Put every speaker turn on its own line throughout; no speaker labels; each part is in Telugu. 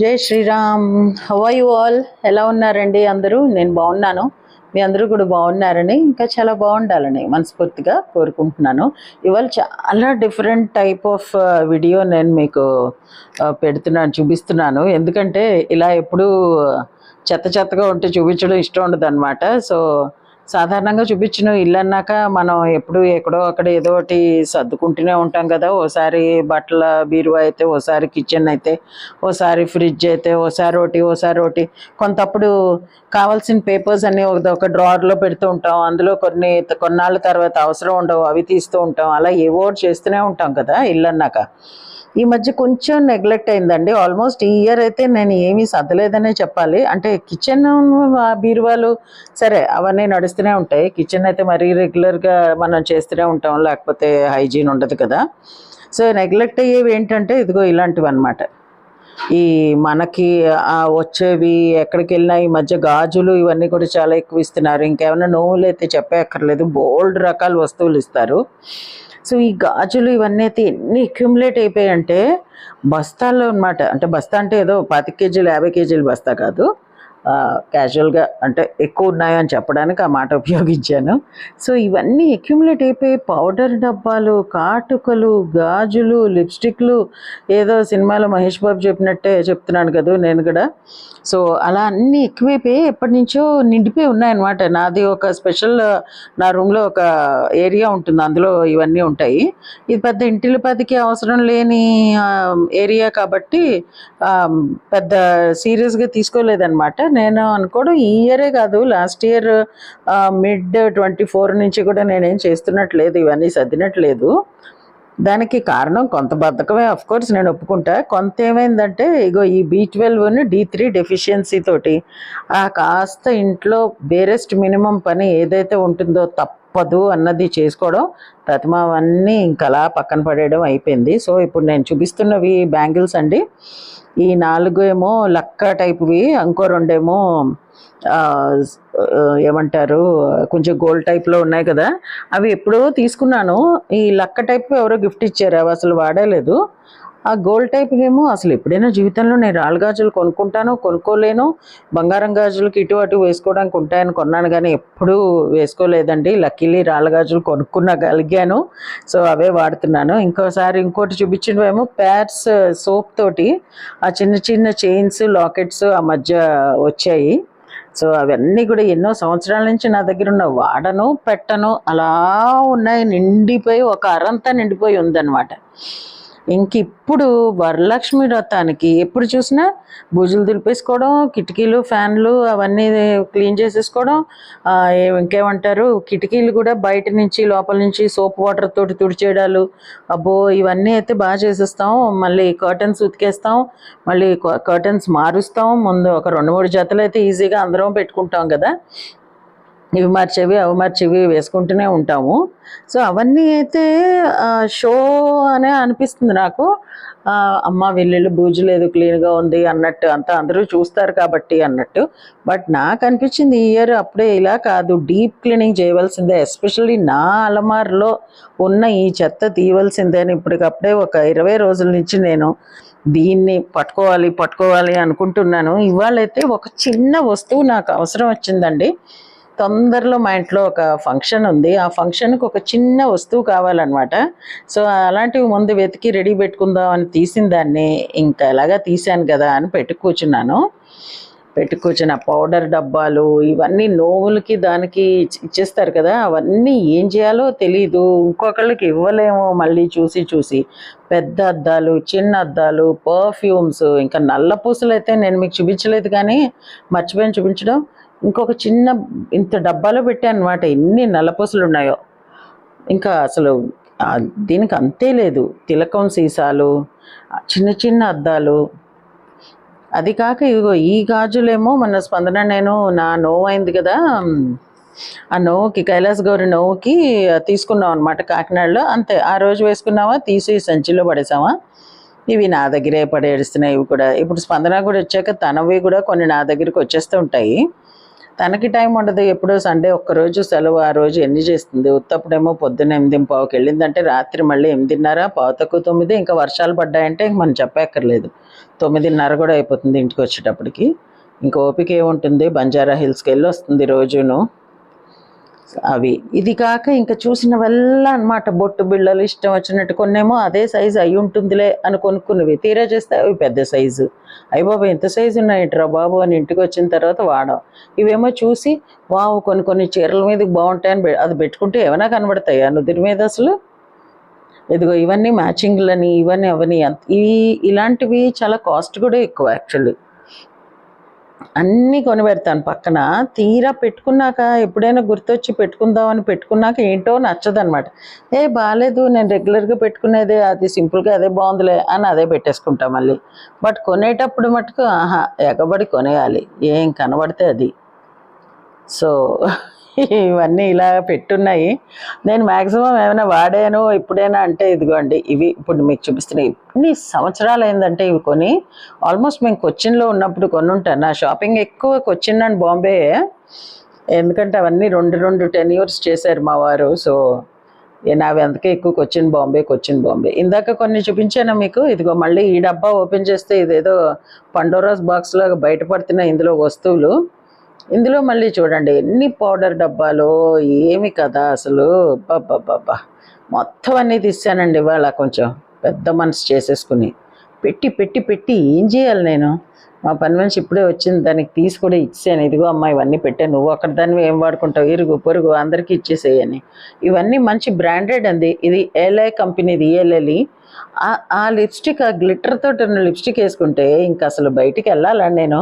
జై శ్రీరామ్. హవై ఆల్ ఎలా ఉన్నారండి అందరూ? నేను బాగున్నాను. మీ అందరూ కూడా బాగున్నారని ఇంకా చాలా బాగుండాలని మనస్ఫూర్తిగా కోరుకుంటున్నాను. ఇవాళ చాలా డిఫరెంట్ టైప్ ఆఫ్ వీడియో నేను మీకు uh, పెడుతున్నాను చూపిస్తున్నాను. ఎందుకంటే ఇలా ఎప్పుడూ uh, చెత్త చెత్తగా ఉంటే చూపించడం ఇష్టం ఉండదు అనమాట సో సాధారణంగా చూపించిన ఇల్లు అన్నాక మనం ఎప్పుడు ఎక్కడో అక్కడ ఏదో ఒకటి సర్దుకుంటూనే ఉంటాం కదా. ఓసారి బట్టల బీరువా అయితే ఓసారి కిచెన్ అయితే ఓసారి ఫ్రిడ్జ్ అయితే ఓసారి ఒకటి ఓసారి ఒకటి కొంతప్పుడు కావాల్సిన పేపర్స్ అన్నీ ఒక ఒక డ్రావర్లో పెడుతూ ఉంటాం. అందులో కొన్ని కొన్నాళ్ళ తర్వాత అవసరం ఉండవు. అవి తీస్తూ ఉంటాం. అలా ఏవో చేస్తూనే ఉంటాం కదా ఇల్లు అన్నాక ఈ మధ్య కొంచెం నెగ్లెక్ట్ అయిందండి. ఆల్మోస్ట్ ఈ ఇయర్ అయితే నేను ఏమీ సర్దలేదనే చెప్పాలి. అంటే కిచెన్ బీరువాలు సరే అవన్నీ నడుస్తూనే ఉంటాయి. కిచెన్ అయితే మరీ రెగ్యులర్గా మనం చేస్తూనే ఉంటాం. లేకపోతే హైజీన్ ఉండదు కదా. సో నెగ్లెక్ట్ అయ్యేవి ఏంటంటే ఇదిగో ఇలాంటివి అనమాట ఈ మనకి వచ్చేవి ఎక్కడికి వెళ్ళినా ఈ మధ్య గాజులు ఇవన్నీ కూడా చాలా ఎక్కువ ఇస్తున్నారు. ఇంకేమైనా నోవులు అయితే చెప్పే అక్కర్లేదు బోల్డ్ రకాల వస్తువులు ఇస్తారు. సో ఈ గాజులు ఇవన్నీ అయితే ఎన్ని అక్యుములేట్ అయిపోయాయంటే బస్తాల్లో అన్నమాట. అంటే బస్తా అంటే ఏదో పాతిక కేజీలు యాభై కేజీలు బస్తా కాదు. క్యాజువల్గా అంటే ఎక్కువ ఉన్నాయని చెప్పడానికి ఆ మాట ఉపయోగించాను. సో ఇవన్నీ అక్యుములేట్ అయిపోయి పౌడర్ డబ్బాలు కాటుకలు గాజులు లిప్స్టిక్లు ఏదో సినిమాలో మహేష్ బాబు చెప్పినట్టే చెప్తున్నాను కదా నేను కూడా. సో అలా అన్నీ ఎక్కువైపోయి ఎప్పటి నుంచో నిండిపోయి ఉన్నాయన్నమాట. నాది ఒక స్పెషల్ నా రూమ్లో ఒక ఏరియా ఉంటుంది. అందులో ఇవన్నీ ఉంటాయి. ఇది పెద్ద ఇంటిల పదికి అవసరం లేని ఏరియా కాబట్టి పెద్ద సీరియస్గా తీసుకోలేదన్నమాట. నేను అనుకోవడం ఈ ఇయరే కాదు last year mid twenty four నుంచి కూడా నేనేం చేస్తున్నట్లేదు ఇవన్నీ సర్దినట్లేదు. దానికి కారణం కొంత బద్ధకమే అఫ్ కోర్స్ నేను ఒప్పుకుంటా. కొంత ఏమైందంటే ఇగో ఈ బీ ట్వెల్వ్ని డి త్రీ డెఫిషియన్సీ తోటి ఆ కాస్త ఇంట్లో బేరెస్ట్ మినిమం పని ఏదైతే ఉంటుందో తప్ప తప్పదు అన్నది చేసుకోవడం ప్రతిమ అవన్నీ ఇంకలా పక్కన పడేయడం అయిపోయింది. సో ఇప్పుడు నేను చూపిస్తున్నవి బ్యాంగిల్స్ అండి. ఈ నాలుగు ఏమో లక్క టైప్వి ఇంకో రెండేమో ఏమంటారు కొంచెం గోల్డ్ టైప్లో ఉన్నాయి కదా. అవి ఎప్పుడో తీసుకున్నాను. ఈ లక్క టైప్ ఎవరో గిఫ్ట్ ఇచ్చారు అవి అసలు వాడలేదు. ఆ గోల్డ్ టైప్ ఏమో అసలు ఎప్పుడైనా జీవితంలో నేను రాళ్ళ గాజులు కొనుక్కుంటాను కొనుక్కోలేను బంగారం గాజులకి ఇటు అటు వేసుకోవడానికి ఉంటాయని కొన్నాను కానీ ఎప్పుడూ వేసుకోలేదండి. లక్కీలీ రాళ్ళ గాజులు కొనుక్కునగలిగాను. సో అవే వాడుతున్నాను. ఇంకోసారి ఇంకోటి చూపించినవేమో ప్యాడ్స్ uh, సోప్ తోటి ఆ చిన్న చిన్న చైన్స్ లాకెట్స్ ఆ మధ్య వచ్చాయి. సో అవన్నీ కూడా ఎన్నో సంవత్సరాల నుంచి నా దగ్గర ఉన్న వాడను పెట్టను అలా ఉన్నాయి నిండిపోయి ఒక అరంతా నిండిపోయి ఉందన్నమాట. ఇంక ఇప్పుడు వరలక్ష్మి వ్రతానికి ఎప్పుడు చూసినా భుజులు దులిపేసుకోవడం కిటికీలు ఫ్యాన్లు అవన్నీ క్లీన్ చేసేసుకోవడం ఇంకేమంటారు? కిటికీలు కూడా బయట నుంచి లోపల నుంచి సోప్ వాటర్ తోటి తుడిచేయడాలు. అబ్బో ఇవన్నీ అయితే బాగా చేసేస్తాం. మళ్ళీ కర్టన్స్ ఉతికేస్తాం. మళ్ళీ కర్టన్స్ మారుస్తాం. ముందు ఒక రెండు మూడు జతలు అయితే ఈజీగా అందరం పెట్టుకుంటాం కదా. ఇవి మార్చేవి అవి మార్చేవి వేసుకుంటూనే ఉంటాము. సో అవన్నీ అయితే షో అనే అనిపిస్తుంది నాకు. అమ్మ వెల్లుల్లి బూజు లేదు క్లీన్గా ఉంది అన్నట్టు అంతా అందరూ చూస్తారు కాబట్టి అన్నట్టు. బట్ నాకు అనిపించింది ఈ ఇయర్ అప్పుడే ఇలా కాదు డీప్ క్లీనింగ్ చేయవలసిందే. ఎస్పెషల్లీ నా అలమార్లో ఉన్న ఈ చెత్త తీయవలసిందే అని ఇప్పటికప్పుడే ఒక ఇరవై రోజుల నుంచి నేను దీన్ని పట్టుకోవాలి పట్టుకోవాలి అనుకుంటున్నాను. ఇవాళైతే ఒక చిన్న వస్తువు నాకు అవసరం వచ్చిందండి. తొందరలో మా ఇంట్లో ఒక ఫంక్షన్ ఉంది. ఆ ఫంక్షన్కి ఒక చిన్న వస్తువు కావాలన్నమాట. సో అలాంటివి ముందు వెతికి రెడీ పెట్టుకుందాం అని తీసిన దాన్ని ఇంకా ఎలాగా తీశాను కదా అని పెట్టి కూర్చున్నాను. పౌడర్ డబ్బాలు ఇవన్నీ నోవులకి దానికి ఇచ్చేస్తారు కదా అవన్నీ ఏం చేయాలో తెలీదు. ఇంకొకళ్ళకి ఇవ్వలేము మళ్ళీ చూసి చూసి. పెద్ద అద్దాలు చిన్న అద్దాలు పర్ఫ్యూమ్స్ ఇంకా నల్ల పూసలు అయితే నేను మీకు చూపించలేదు కానీ మర్చిపోయాను చూపించడం. ఇంకొక చిన్న ఇంత డబ్బాలో పెట్టాను అనమాట ఎన్ని నల్లపూసలు ఉన్నాయో ఇంకా అసలు దీనికి అంతే లేదు. తిలకం సీసాలు చిన్న చిన్న అద్దాలు. అది కాక ఇదిగో ఈ గాజులేమో మన స్పందన నేను నా నోవు అయింది కదా. ఆ నోవుకి కైలాస్ గౌరి నోవుకి తీసుకున్నాం అనమాట కాకినాడలో. అంతే ఆ రోజు వేసుకున్నావా? తీసి సంచిలో పడేసామా ఇవి నా దగ్గరే పడేస్తున్నాయి ఇవి కూడా. ఇప్పుడు స్పందన కూడా వచ్చాక తనవి కూడా కొన్ని నా దగ్గరికి వచ్చేస్తూ ఉంటాయి. తనకి టైం ఉండదు. ఎప్పుడో సండే ఒక్కరోజు సెలవు. ఆ రోజు ఎన్ని చేస్తుంది? ఉత్తప్పుడేమో పొద్దున్న ఎనిమిది పావుకి వెళ్ళిందంటే రాత్రి మళ్ళీ ఎనిమిదిన్నర పావు తక్కువ తొమ్మిది ఇంకా వర్షాలు పడ్డాయంటే ఇంక మనం చెప్పక్కర్లేదు. తొమ్మిదిన్నర కూడా అయిపోతుంది ఇంటికి వచ్చేటప్పటికి. ఇంకా ఓపిక ఏముంటుంది? బంజారా హిల్స్కి వెళ్ళి వస్తుంది రోజును. అవి. ఇది కాక ఇంకా చూసినవల్లా అన్నమాట. బొట్టు బిళ్ళలు ఇష్టం వచ్చినట్టు కొన్నేమో అదే సైజు అయి ఉంటుందిలే అని కొనుక్కున్నవి. తీరా చేస్తే అవి పెద్ద సైజు. అయ్యి బాబు ఎంత సైజు ఉన్నాయంటరా బాబు అని ఇంటికి వచ్చిన తర్వాత వాడం ఇవేమో చూసి వావు కొన్ని కొన్ని చీరల మీద బాగుంటాయని అది పెట్టుకుంటే ఏమైనా ఆ నుదిరి మీద అసలు ఇదిగో ఇవన్నీ మ్యాచింగ్లని ఇవన్నీ అవన్నీ అంత- ఇవి ఇలాంటివి చాలా కాస్ట్ కూడా ఎక్కువ యాక్చువల్లీ. అన్నీ కొనిపెడతాను. పక్కన తీరా పెట్టుకున్నాక ఎప్పుడైనా గుర్తొచ్చి పెట్టుకుందామని పెట్టుకున్నాక ఏంటో నచ్చదనమాట. ఏ బాగాలేదు నేను రెగ్యులర్గా పెట్టుకునేదే అది సింపుల్గా అదే బాగుందిలే అని అదే పెట్టేసుకుంటా మళ్ళీ. బట్ కొనేటప్పుడు మటుకు ఆహా ఎగబడి కొనేయాలి. ఏం కనబడితే అది. సో ఇవన్నీ ఇలా పెట్టున్నాయి. నేను మ్యాక్సిమం ఏమైనా వాడాను ఇప్పుడైనా అంటే ఇదిగోండి ఇవి ఇప్పుడు మీకు చూపిస్తున్నాయి ఇన్ని సంవత్సరాలు అయిందంటే ఇవి కొని ఆల్మోస్ట్ మేము కొచ్చిన్లో ఉన్నప్పుడు కొనుంటాను. నా షాపింగ్ ఎక్కువ కొచ్చిన్ అండ్ బాంబే ఎందుకంటే అవన్నీ రెండు రెండు టెన్ ఇయర్స్ చేశారు మా వారు. సో నావి అందుకే ఎక్కువ కొచ్చిన్ బాంబే కొచ్చిన్ బాంబే. ఇందాక కొన్ని చూపించాను మీకు? ఇదిగో మళ్ళీ ఈ డబ్బా ఓపెన్ చేస్తే ఇదేదో పండోరాస్ బాక్స్ లాగా బయటపడుతున్నాయి ఇందులో వస్తువులు. ఇందులో మళ్ళీ చూడండి ఎన్ని పౌడర్ డబ్బాలు ఏమి కదా అసలు. బాబా మొత్తం అన్నీ తీసానండి ఇవాళ కొంచెం పెద్ద మనసు చేసేసుకుని. పెట్టి పెట్టి పెట్టి ఏం చేయాలి నేను? మా పని మనిషి ఇప్పుడే వచ్చింది దానికి తీసి కూడా ఇచ్చాను ఇదిగో అమ్మ ఇవన్నీ పెట్టాను నువ్వు అక్కడ దాన్ని ఏం వాడుకుంటావు? ఇరుగు పొరుగు అందరికీ ఇచ్చేసేయని. ఇవన్నీ మంచి బ్రాండెడ్ అంది. ఇది ఏలే కంపెనీది ఏలెలి. ఆ లిప్స్టిక్ ఆ గ్లిటర్ తోటి ఉన్న లిప్స్టిక్ వేసుకుంటే ఇంకా అసలు బయటికి వెళ్ళాలండి నేను?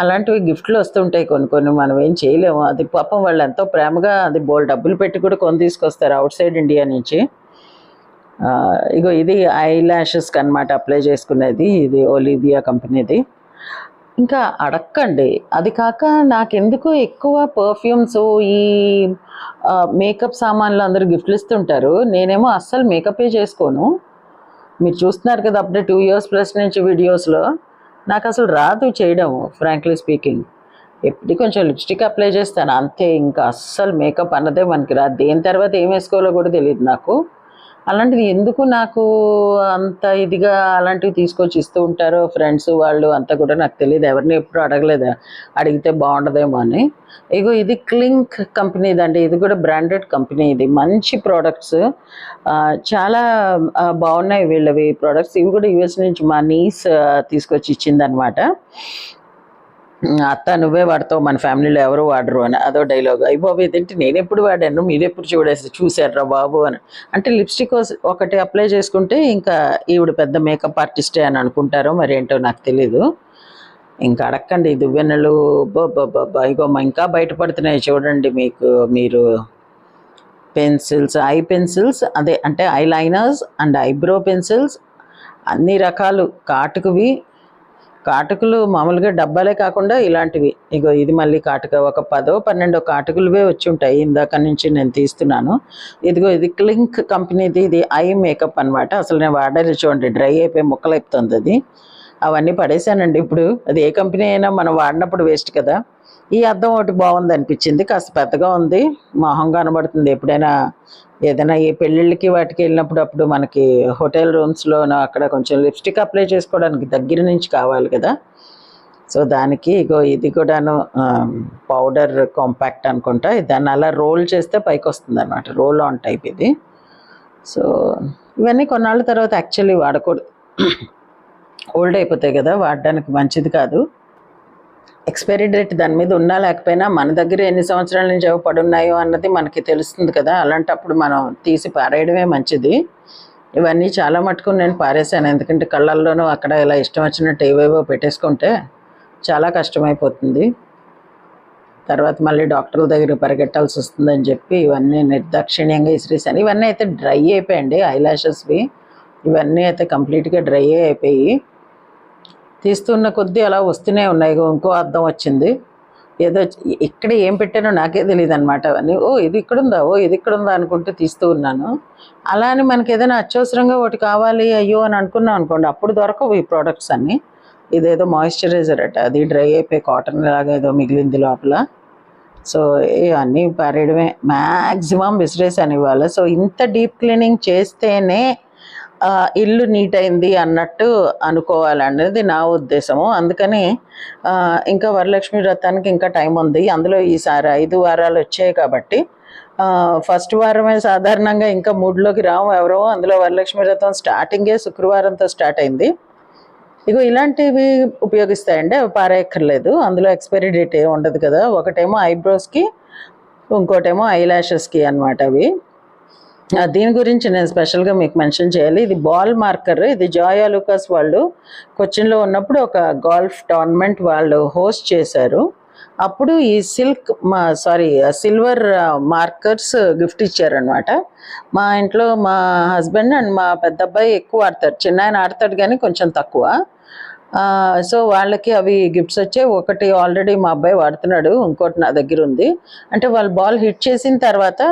అలాంటివి గిఫ్ట్లు వస్తుంటాయి కొన్ని కొన్ని. మనం ఏం చేయలేము. అది పాపం వాళ్ళు ఎంతో ప్రేమగా అది బోల్ డబ్బులు పెట్టి కూడా కొని తీసుకొస్తారు అవుట్ సైడ్ ఇండియా నుంచి. ఇగో ఇది ఐ ల్యాషెస్కి అనమాట అప్లై చేసుకునేది. ఇది ఒలివియా కంపెనీది. ఇంకా అడక్కండి. అది కాక నాకెందుకు ఎక్కువ పర్ఫ్యూమ్స్ ఈ మేకప్ సామాన్లు అందరూ గిఫ్ట్లు ఇస్తుంటారు. నేనేమో అస్సలు మేకపే చేసుకోను. మీరు చూస్తున్నారు కదా అప్పుడే టూ ఇయర్స్ ప్లస్ నుంచి వీడియోస్లో నాకు అసలు రాదు చేయడం ఫ్రాంక్లీ స్పీకింగ్ ఎప్పుడు కొంచెం లిప్స్టిక్ అప్లై చేస్తాను అంతే. ఇంకా అస్సలు మేకప్ అన్నదే మనకి రాదు. దేని తర్వాత ఏం వేసుకోవాలో కూడా తెలియదు నాకు. అలాంటిది ఎందుకు నాకు అంత ఇదిగా అలాంటివి తీసుకొచ్చి ఇస్తూ ఉంటారో ఫ్రెండ్స్ వాళ్ళు అంతా కూడా నాకు తెలియదు. ఎవరిని ఎప్పుడు అడగలేదు. అడిగితే బాగుండదేమో అని. ఇగో ఇది క్లింక్ కంపెనీది అండి ఇది కూడా బ్రాండెడ్ కంపెనీ ఇది. మంచి ప్రోడక్ట్స్ చాలా బాగున్నాయి వీళ్ళవి ప్రోడక్ట్స్ ఇవి కూడా యూఎస్ నుంచి మా నీస్ తీసుకొచ్చి ఇచ్చిందనమాట అత్త నువ్వే వాడతావు మన ఫ్యామిలీలో ఎవరు వాడరు అని అదో డైలాగ్ అయ్యి బాబు ఇదేంటి నేను ఎప్పుడు వాడాను? మీరు ఎప్పుడు చూడేసి చూసారా బాబు అని. అంటే లిప్స్టిక్ ఒకటి అప్లై చేసుకుంటే ఇంకా ఈవిడ పెద్ద మేకప్ ఆర్టిస్టే అని అనుకుంటారో మరి ఏంటో నాకు తెలీదు. ఇంకా అడక్కండి ఈ దువ్వెనలు ఇగో మా ఇంకా బయటపడుతున్నాయి చూడండి మీకు మీరు పెన్సిల్స్ ఐ పెన్సిల్స్ అదే అంటే eye liners and eyebrow pencils అన్ని రకాలు కాటుకువి కాటుకులు మామూలుగా డబ్బాలే కాకుండా ఇలాంటివి. ఇగో ఇది మళ్ళీ కాటుక. ఒక పదో పన్నెండో కాటుకులువే వచ్చి ఉంటాయి ఇందాక నుంచి నేను తీస్తున్నాను. ఇదిగో ఇది క్లింక్ కంపెనీది. ఇది ఐ మేకప్ అన్నమాట. అసలు నేను వాడేది చూడండి. డ్రై అయిపోయి ముక్కలు అయిపోతుంది అది. అవన్నీ పడేశానండి ఇప్పుడు. అది ఏ కంపెనీ అయినా మనం వాడినప్పుడు వేస్ట్ కదా. ఈ అద్దం ఒకటి బాగుంది అనిపించింది కాస్త పెద్దగా ఉంది మొహం కనబడుతుంది. ఎప్పుడైనా ఏదైనా ఈ పెళ్ళిళ్ళకి వాటికి వెళ్ళినప్పుడు అప్పుడు మనకి హోటల్ రూమ్స్లోనూ అక్కడ కొంచెం లిప్స్టిక్ అప్లై చేసుకోవడానికి దగ్గర నుంచి కావాలి కదా. సో దానికి ఇగో ఇది కూడాను పౌడర్ కాంపాక్ట్ అనుకుంటా. దాన్ని అలా రోల్ చేస్తే పైకి వస్తుంది అనమాట రోల్ ఆన్ టైప్ ఇది. సో ఇవన్నీ కొన్నాళ్ళ తర్వాత యాక్చువల్లీ వాడకూడదు. ఓల్డ్ అయిపోతాయి కదా వాడడానికి మంచిది కాదు. ఎక్స్పైరీ డేట్ దాని మీద ఉన్నా లేకపోయినా మన దగ్గర ఎన్ని సంవత్సరాల నుంచి అవి పడున్నాయో అన్నది మనకి తెలుస్తుంది కదా. అలాంటప్పుడు మనం తీసి పారేయడమే మంచిది. ఇవన్నీ చాలా మటుకు నేను పారేశాను. ఎందుకంటే కళ్ళల్లోనూ అక్కడ ఇలా ఇష్టం వచ్చినట్టు ఏవేవో పెట్టేసుకుంటే చాలా కష్టమైపోతుంది. తర్వాత మళ్ళీ డాక్టర్ దగ్గర పరిగెట్టాల్సి వస్తుందని చెప్పి ఇవన్నీ నిర్దాక్షిణ్యంగా ఇసిరేసాను ఇవన్నీ అయితే డ్రై అయిపోయాయండి ఐలాషెస్వి. ఇవన్నీ అయితే కంప్లీట్గా డ్రై అయిపోయి తీస్తున్న కొద్దీ అలా వస్తూనే ఉన్నాయి. ఇంకో అర్థం వచ్చింది. ఏదో ఇక్కడ ఏం పెట్టానో నాకే తెలియదు అనమాట అవన్నీ. ఓ ఇది ఇక్కడ ఉందా ఓ ఇది ఇక్కడ ఉందా అనుకుంటూ తీస్తూ ఉన్నాను. అలా అని మనకి ఏదైనా అత్యవసరంగా ఒకటి కావాలి అయ్యో అని అనుకున్నాం అనుకోండి అప్పుడు దొరకవు ఈ ప్రోడక్ట్స్ అన్నీ. ఇదేదో మాయిశ్చరైజర్ అట. అది డ్రై అయిపోయి కాటన్ లాగా ఏదో మిగిలింది లోపల. సో ఇవన్నీ పారేయడమే. మ్యాక్సిమం విసిరేసాను ఇవాళ. సో ఇంత డీప్ క్లీనింగ్ చేస్తేనే ఇల్లు నీట్ అయింది అన్నట్టు అనుకోవాలనేది నా ఉద్దేశము. అందుకని ఇంకా వరలక్ష్మి వ్రతానికి ఇంకా టైం ఉంది. అందులో ఈసారి ఐదు వారాలు వచ్చాయి కాబట్టి ఫస్ట్ వారమే సాధారణంగా ఇంకా మూడులోకి రాము ఎవరో. అందులో వరలక్ష్మి వ్రతం స్టార్టింగే శుక్రవారంతో స్టార్ట్ అయింది. ఇగో ఇలాంటివి ఉపయోగిస్తాయండి. అవి పారేయక్కర్లేదు. అందులో ఎక్స్పైరీ డేట్ ఏమి ఉండదు కదా. ఒకటేమో ఐబ్రోస్కి ఇంకోటేమో ఐ ల్యాషెస్కి అనమాట అవి. దీని గురించి నేను స్పెషల్గా మీకు మెన్షన్ చేయాలి. ఇది బాల్ మార్కర్ ఇది జాయా లూకాస్ వాళ్ళు కొచ్చిన్లో ఉన్నప్పుడు ఒక గోల్ఫ్ టోర్నమెంట్ వాళ్ళు హోస్ట్ చేశారు. అప్పుడు ఈ సిల్క్ మా సారీ సిల్వర్ మార్కర్స్ గిఫ్ట్ ఇచ్చారనమాట మా ఇంట్లో మా హస్బెండ్ అండ్ మా పెద్ద అబ్బాయి ఎక్కువ ఆడతారు. చిన్న ఆయన ఆడతాడు కానీ కొంచెం తక్కువ. సో వాళ్ళకి అవి గిఫ్ట్స్ వచ్చాయి. ఒకటి ఆల్రెడీ మా అబ్బాయి వాడుతున్నాడు. ఇంకోటి నా దగ్గర ఉంది. అంటే వాళ్ళు బాల్ హిట్ చేసిన తర్వాత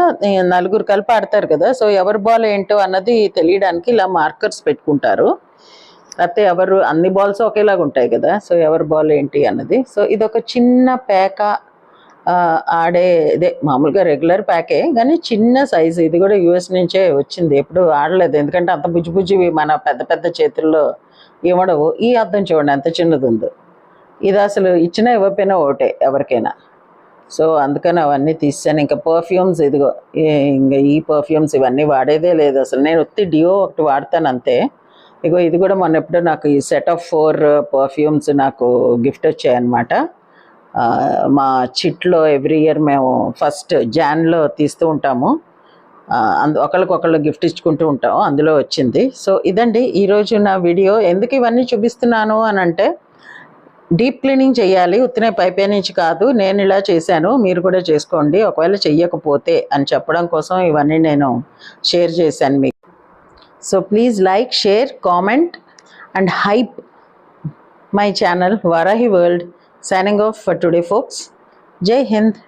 నలుగురు కలిపి ఆడతారు కదా. సో ఎవరి బాల్ ఏంటో అన్నది తెలియడానికి ఇలా మార్కర్స్ పెట్టుకుంటారు. లేకపోతే ఎవరు అన్ని బాల్స్ ఒకేలాగా ఉంటాయి కదా. సో ఎవరి బాల్ ఏంటి అన్నది. సో ఇది ఒక చిన్న పేక ఆడే ఇదే. మామూలుగా రెగ్యులర్ ప్యాకే కానీ చిన్న సైజు ఇది కూడా యూఎస్ నుంచే వచ్చింది. ఎప్పుడు ఆడలేదు. ఎందుకంటే అంత బుజ్జి బుజ్జివి మన పెద్ద పెద్ద చేతుల్లో ఇవ్వడవు ఈ అర్థం చూడండి ఎంత చిన్నది ఉందో. ఇది అసలు ఇచ్చినా ఇవ్వకపోయినా ఒకటే ఎవరికైనా. సో అందుకని అవన్నీ తీసాను ఇంకా పర్ఫ్యూమ్స్ ఇదిగో ఇంకా ఈ పర్ఫ్యూమ్స్ ఇవన్నీ వాడేదే లేదు. అసలు నేను ఒత్తి డియో ఒకటి వాడతాను అంతే. ఇగో ఇది కూడా మొన్న ఎప్పుడో నాకు ఈ సెట్ ఆఫ్ ఫోర్ పర్ఫ్యూమ్స్ నాకు గిఫ్ట్ వచ్చాయన్నమాట. మా చిట్లో ఎవ్రీ ఇయర్ మేము ఫస్ట్ జాన్లో తీస్తూ ఉంటాము. అందు ఒకళ్ళకొకళ్ళు గిఫ్ట్ ఇచ్చుకుంటూ ఉంటాం అందులో వచ్చింది. సో ఇదండి ఈరోజు నా వీడియో. ఎందుకు ఇవన్నీ చూపిస్తున్నాను అని అంటే డీప్ క్లీనింగ్ చేయాలి ఉత్తినే పైపే నుంచి కాదు నేను ఇలా చేశాను మీరు కూడా చేసుకోండి ఒకవేళ చెయ్యకపోతే అని చెప్పడం కోసం ఇవన్నీ నేను షేర్ చేశాను మీకు. So please like share comment and hype my channel Varahi World signing off for today folks. Jai Hind.